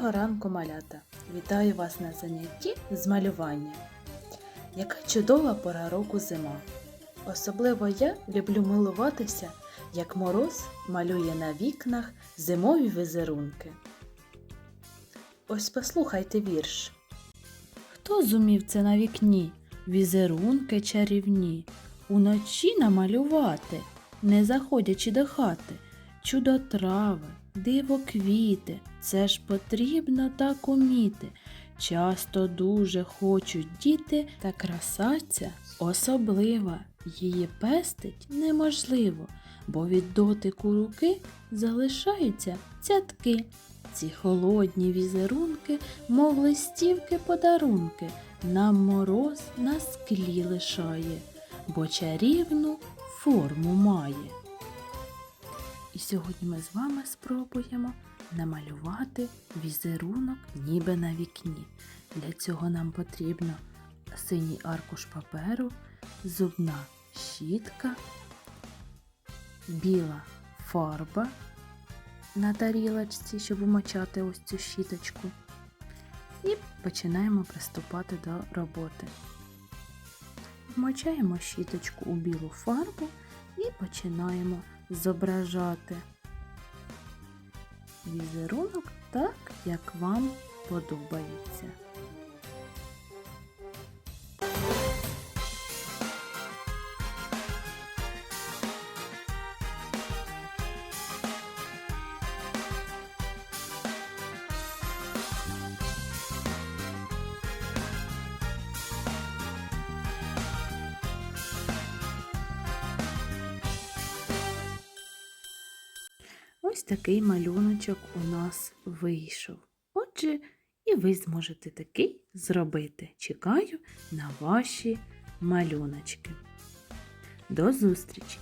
Доброго ранку, малята! Вітаю вас на занятті з малювання. Яка чудова пора року зима. Особливо я люблю милуватися, як мороз малює на вікнах зимові візерунки. Ось послухайте вірш. Хто зумів це на вікні? Візерунки чарівні, уночі намалювати, не заходячи до хати, чудо трави, диво квіти, це ж потрібно так уміти. Часто дуже хочуть діти, та краса ця особлива, її пестить неможливо, бо від дотику руки залишаються цятки. Ці холодні візерунки, мов листівки подарунки, нам мороз на склі лишає, бо чарівну форму має. Сьогодні ми з вами спробуємо намалювати візерунок ніби на вікні. Для цього нам потрібно синій аркуш паперу, зубна щітка, біла фарба на тарілочці, щоб умочати ось цю щіточку. І починаємо приступати до роботи. Вмочаємо щіточку у білу фарбу і починаємо зображати візерунок так, як вам подобається. Ось такий малюночок у нас вийшов. Отже, і ви зможете такий зробити. Чекаю на ваші малюночки. До зустрічі!